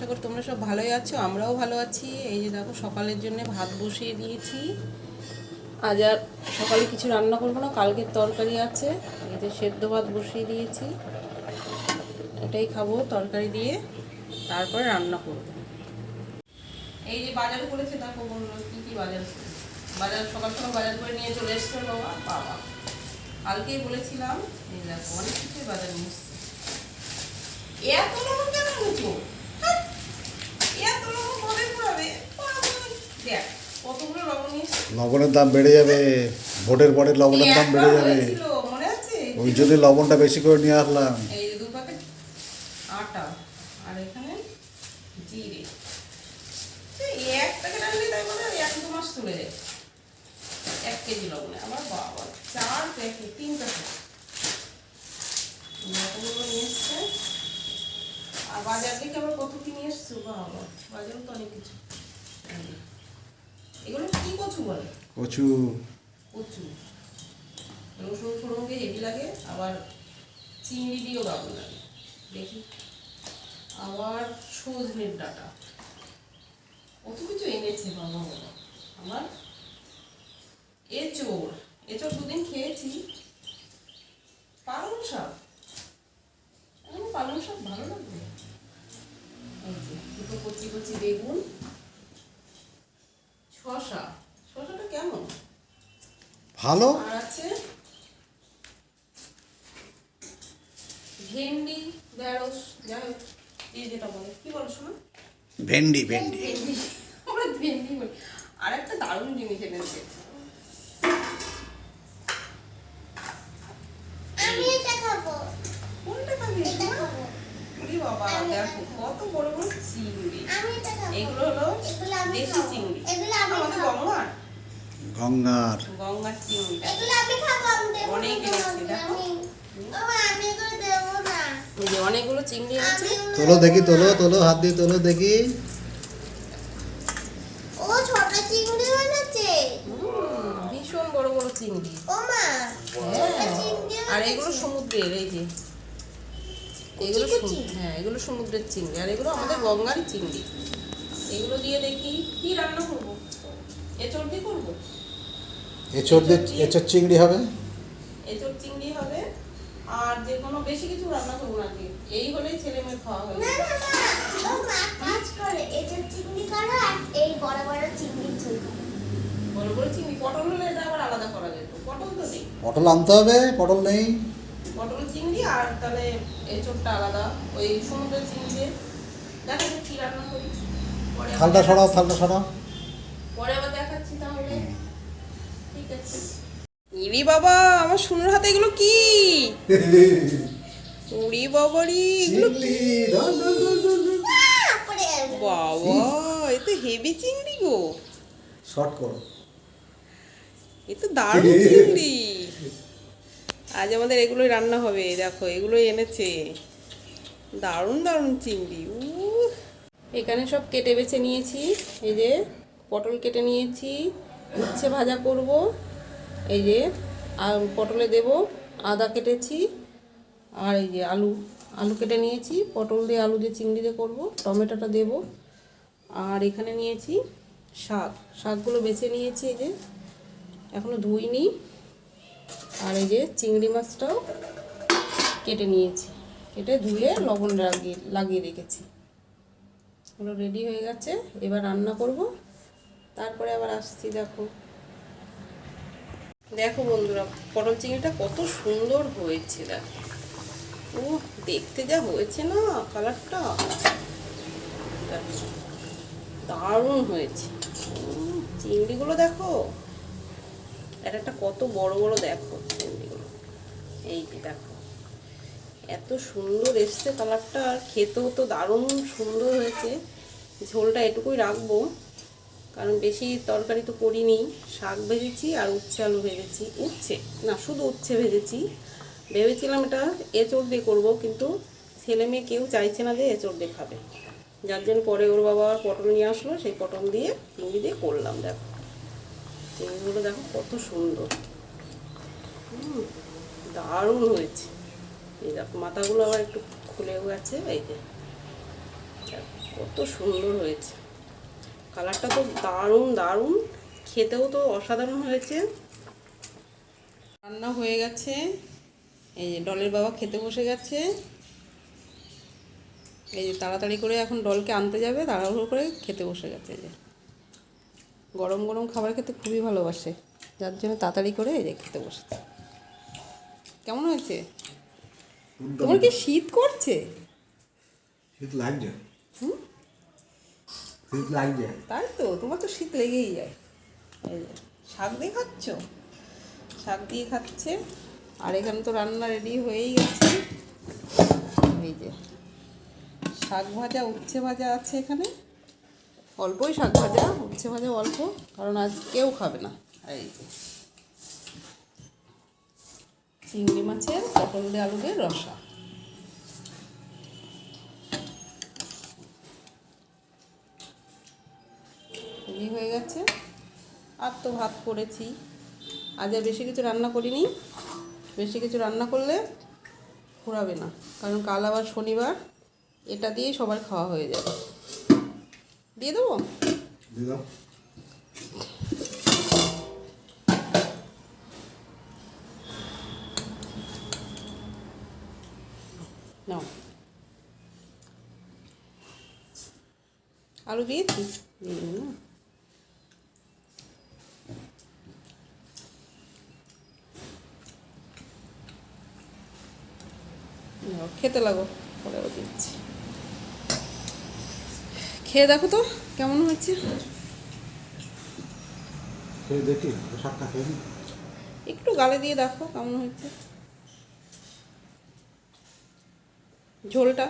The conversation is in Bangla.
আশা করি তোমরা সব ভালোই আছো, আমরাও ভালো আছি। এই যে দেখো, সকালের জন্য ভাত বসিয়ে দিয়েছি। আজ আর সকালে কিছু রান্না করব না কালকের তরকারি আছে। এই যে সেদ্ধ ভাত বসিয়ে দিয়েছি। এটাই খাব তরকারি দিয়ে, তারপরে রান্না করব। এই যে বাজার করেছে দেখো বলল কী কী বাজার? বাজার, সকাল সকাল বাজার করে নিয়ে চলে এসছে বাবা বাবা। কালকেই বলেছিলাম, এই দেখো, অনেক কিছুই বাজার নিয়ে এসছে। এত কেন এনেছো হ্যাঁ? এত লবণ কবে পুরাবে দেখ কতগুলো লবণ নিয়ে এসছে লবণের দাম বেড়ে যাবে ভোটের পরে লবণের দাম বেড়ে যাবে। ওই জন্য লবণটা বেশি করে নিয়ে আসলাম। আর এক কেজি লবণে। আমার বাবা চার প্যাকেট তিন প্যাকেট নিয়ে এসছে? বাজার থেকে আবার কত কি নিয়ে এসছো? বাবা বাজারও তো অনেক কিছু। এগুলো কি কচু বলে? কচু। কচু। রসুন ফোড়ন দিয়ে হেভি লাগে আবার চিংড়ি দিয়েও দারুণ লাগে। দেখি। আবার সজনের ডাটা। কত কিছু এনেছে বাবা বাবা। আমার এঁচোড়। এঁচোড় দুদিন খেয়েছি। পালং শাক। আমার পালং শাক ভালো লাগবে। দুটো কচি কচি বেগুন। শশা শশাটা কেমন? ভালো। আর আছে? ভেন্ডি ঢেঁড়স যাই হোক যে যেটা বলে। কি বলো শোনা? ভেন্ডি ভেন্ডি। ভেন্ডি। আমরা ভেন্ডি বলি। আর একটা দারুণ জিনিস এনেছে আমি এটা খাব কোনটা খাবি এটা শোনা? খাব ওরে বাবা দেখো কত বড় বড় চিংড়ি। এগুলো হলো দেশি চিংড়ি। আমাদের গঙ্গার? গঙ্গার। গঙ্গার চিংড়ি। এগুলো আমি খাব আমি দেবো অনেক এনেছে, দেখো। অনেকগুলো চিংড়ি আছে। তোলো দেখি তোলো তোলো হাত দিয়ে তোলো দেখি। ও ছোট চিংড়ি এনেছে। ভীষণ বড় বড় চিংড়ি। ও মা হ্যাঁ। আর এগুলো সমুদ্রের এই যে। এগুলো হ্যাঁ এগুলো সমুদ্রের চিংড়ি আর এগুলো আমাদের গঙ্গারই চিংড়ি। এগুলো দিয়ে দেখি কি রান্না করব? এঁচড় দিয়ে করব? এঁচড় দিয়ে এঁচড় চিংড়ি হবে? এঁচড় চিংড়ি হবে আর যে কোনো বেশি কিছু রান্না করব না আজকে এই হলেই ছেলে মেয়ে খাওয়া হয়ে না যাবে। না না মা কাজ করে এটা চিংড়ি করো আর এই বড় বড় চিংড়ি ঝোল করো। বড় বড় চিংড়ি পটল হলে এটা আবার আলাদা করা যেত পটল তো নেই। পটল আনতে হবে পটল নেই। পটল চিংড়ি আর তাহলে এঁচড়টা আলাদা। ওই সমুদ্রের চিংড়ি দিয়ে দেখা যাক কি রান্না করি। থালটা সরাও থালটা সরাও। পরে আবার দেখাচ্ছি তাহলে। ঠিক আছে। ইরি বাবা আমার শুনুর হাতে এগুলো কি? উড়ি বাবারি এগুলো গেল। বাবা এ তো হেভি চিংড়ি গো। শর্ট করো। এ তো দারুণ চিংড়ি। আজ আমাদের এগুলোই রান্না হবে, দেখো, এগুলোই এনেছে। দারুণ দারুণ চিংড়ি উ এখানে সব কেটে বেছে নিয়েছি, এই যে পটল কেটে নিয়েছি, উচ্ছে ভাজা করব, এই যে পটলে দেব, আদা কেটেছি, আর এই যে আলু আলু কেটে নিয়েছি, পটল দিয়ে আলু দিয়ে চিংড়ি দিয়ে করব, টমেটোটা দেব, আর এখানে নিয়েছি শাক, শাকগুলো বেছে নিয়েছি এই যে, এখনও ধুইনি। আর এই যে চিংড়ি মাছটাও কেটে নিয়েছি। কেটে ধুয়ে লবণ লাগিয়ে লাগিয়ে রেখেছি। ওগুলো রেডি হয়ে গেছে। এবার রান্না করব। তারপরে আবার আসছি, দেখো। দেখো বন্ধুরা, পটল চিংড়িটা কত সুন্দর হয়েছে, দেখো। ও দেখতে যা হয়েছে না কালারটা দারুণ হয়েছে। চিংড়িগুলো দেখো। আর একটা কত বড় বড় দেখো চিংড়িগুলো এই যে দেখো। এত সুন্দর এসছে কালারটা, আর খেতেও তো দারুণ সুন্দর হয়েছে। ঝোলটা এটুকুই রাখব, কারণ বেশি তরকারি তো করিনি। শাক ভেজেছি আর উচ্ছে আলু ভেজেছি। উচ্ছে? না, শুধু উচ্ছে ভেজেছি। ভেবেছিলাম এটা এঁচড় দিয়ে করব, কিন্তু ছেলে মেয়ে কেউ চাইছে না যে এঁচড় দিয়ে খাবে। যার জন্য পরে ওর বাবা পটল নিয়ে আসলো, সেই পটল দিয়ে চিংড়ি দিয়ে করলাম, দেখো। চিংড়িগুলো দেখো কত সুন্দর। দারুণ হয়েছে। এই দেখো, মাথাগুলো আবার একটু খুলেও গেছে, এই যে। কত সুন্দর হয়েছে। কালারটা তো দারুণ দারুণ। খেতেও তো অসাধারণ হয়েছে। রান্না হয়ে গেছে। এই যে ডলের বাবা খেতে বসে গেছে। এই যে তাড়াতাড়ি করে এখন ডলকে আনতে যাবে, তাড়াহুড়ো করে খেতে বসে গেছে যে। গরম গরম খাবার খেতে খুবই ভালোবাসে। যার জন্য তাড়াতাড়ি করে এই খেতে বসেছে। কেমন হয়েছে? তোমার কি শীত করছে? শীত লাগছে। হুম? শীত লাগছে। তাই তো তোমার তো শীত লেগেই যায়। এই যে, শাক দিয়ে খাচ্ছ? শাক দিয়ে খাচ্ছে। আর এখানে তো রান্না রেডি হয়েই গেছে। এই যে শাক ভাজা উচ্ছে ভাজা আছে এখানে। অল্পই শাক ভাজা, উচ্ছে ভাজা অল্প, কারণ আজ কেউ খাবে না। এই যে। চিংড়ি মাছের, পটল দিয়ে আলু দিয়ে রসা। রেডি হয়ে গেছে। আর তো ভাত করেছি। আজ আর বেশি কিছু রান্না করিনি। বেশি কিছু রান্না করলে ফুরাবে না। কারণ কাল আবার শনিবার, এটা দিয়েই সবার খাওয়া হয়ে যাবে। দিয়ে দেবো? দিদা নাও। আলু দিয়েছি? দিয়ে খেতে লাগো পরেও দিচ্ছি। খেয়ে দেখো তো কেমন নি। একটু গালে দিয়ে দেখো কেমন হচ্ছে ঝোলটা?